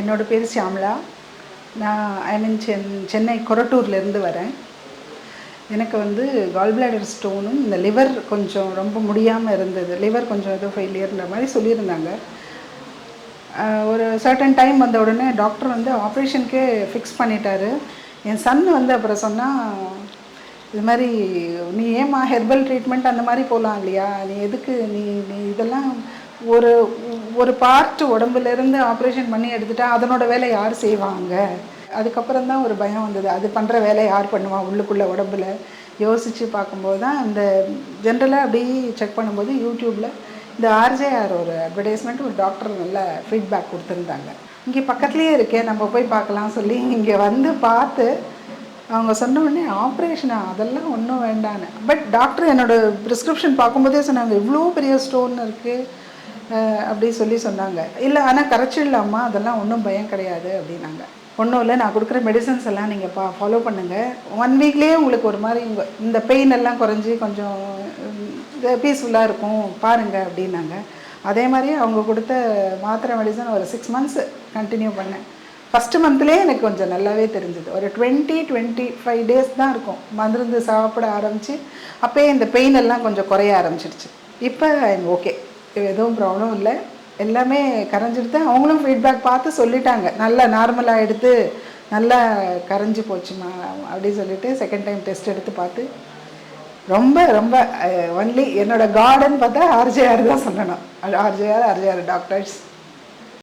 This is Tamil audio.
என்னோட பேர் ஷியாம்லா. நான் ஐ மீன் சென் சென்னை கொரட்டூர்லேருந்து வரேன். எனக்கு வந்து கால் பிளாடர் ஸ்டோனும் இந்த லிவர் கொஞ்சம் ரொம்ப முடியாமல் இருந்தது. லிவர் கொஞ்சம் ஏதோ ஃபெயிலியர்ன்ற மாதிரி சொல்லியிருந்தாங்க. ஒரு சர்டன் டைம் வந்த உடனே டாக்டர் வந்து ஆப்ரேஷனுக்கே ஃபிக்ஸ் பண்ணிட்டாரு. என் சன் வந்து அப்புறம் சொன்னால் இது மாதிரி நீ ஏம்மா ஹெர்பல் ட்ரீட்மெண்ட் அந்த மாதிரி போகலாம் இல்லையா? நீ எதுக்கு? நீ நீ இதெல்லாம் ஒரு ஒரு பார்ட் உடம்புலேருந்து ஆப்ரேஷன் பண்ணி எடுத்துட்டா அதனோட வேலை யார் செய்வாங்க? அதுக்கப்புறம் தான் ஒரு பயம் வந்தது. அது பண்ணுற வேலை யார் பண்ணுவா உள்ளுக்குள்ளே உடம்புல? யோசித்து பார்க்கும்போது தான் இந்த ஜென்ரலாக அப்படி செக் பண்ணும்போது யூடியூப்பில் இந்த ஆர்ஜேஆர் ஒரு அட்வர்டைஸ்மெண்ட் ஒரு டாக்டர் நல்ல ஃபீட்பேக் கொடுத்துருந்தாங்க. இங்கே பக்கத்துலேயே இருக்கே நம்ம போய் பார்க்கலாம் சொல்லி இங்கே வந்து பார்த்து அவங்க சொன்ன உடனே ஆப்ரேஷனா அதெல்லாம் ஒன்றும் வேண்டான்னு. பட் டாக்டர் என்னோடய ப்ரிஸ்கிரிப்ஷன் பார்க்கும்போதே சொன்னாங்க இவ்வளோ பெரிய ஸ்டோன் இருக்குது அப்படி சொல்லி சொன்னாங்க. இல்லை ஆனால் கரைச்சிடலாமா அதெல்லாம் ஒன்றும் பயம் கிடையாது அப்படின்னாங்க. ஒன்றும் இல்லை நான் கொடுக்குற மெடிசன்ஸ் எல்லாம் நீங்கள் பா ஃபாலோ பண்ணுங்கள் ஒன் வீக்லேயே உங்களுக்கு ஒரு மாதிரி உங்கள் இந்த பெயின் எல்லாம் குறைஞ்சி கொஞ்சம் பீஸ்ஃபுல்லாக இருக்கும் பாருங்கள் அப்படின்னாங்க. அதே மாதிரி அவங்க கொடுத்த மாத்திரை மெடிசன் ஒரு சிக்ஸ் மந்த்ஸ் கண்டினியூ பண்ணேன். ஃபஸ்ட்டு மந்த்லேயே எனக்கு கொஞ்சம் நல்லாவே தெரிஞ்சுது. ஒரு டுவெண்ட்டி டுவெண்ட்டி ஃபைவ் டேஸ் தான் இருக்கும். மருந்து சாப்பிட ஆரம்பித்து அப்போயே இந்த பெயின் எல்லாம் கொஞ்சம் குறைய ஆரம்பிச்சிடுச்சு இப்போ ஓகே எதுவும் ப்ராப்ளம் இல்லை. எல்லாமே கரைஞ்சிடுது அவங்களும் ஃபீட்பேக் பார்த்து சொல்லிட்டாங்க. நல்லா நார்மலாக எடுத்து நல்லா கரைஞ்சி போச்சுமா அப்படி சொல்லிட்டு செகண்ட் டைம் டெஸ்ட் எடுத்து பார்த்து. ரொம்ப ரொம்ப ஒன்லி என்னோட கார்டன் பார்த்தா ஆர்ஜேஆர் தான் சொல்லணும். RJR RJR doctors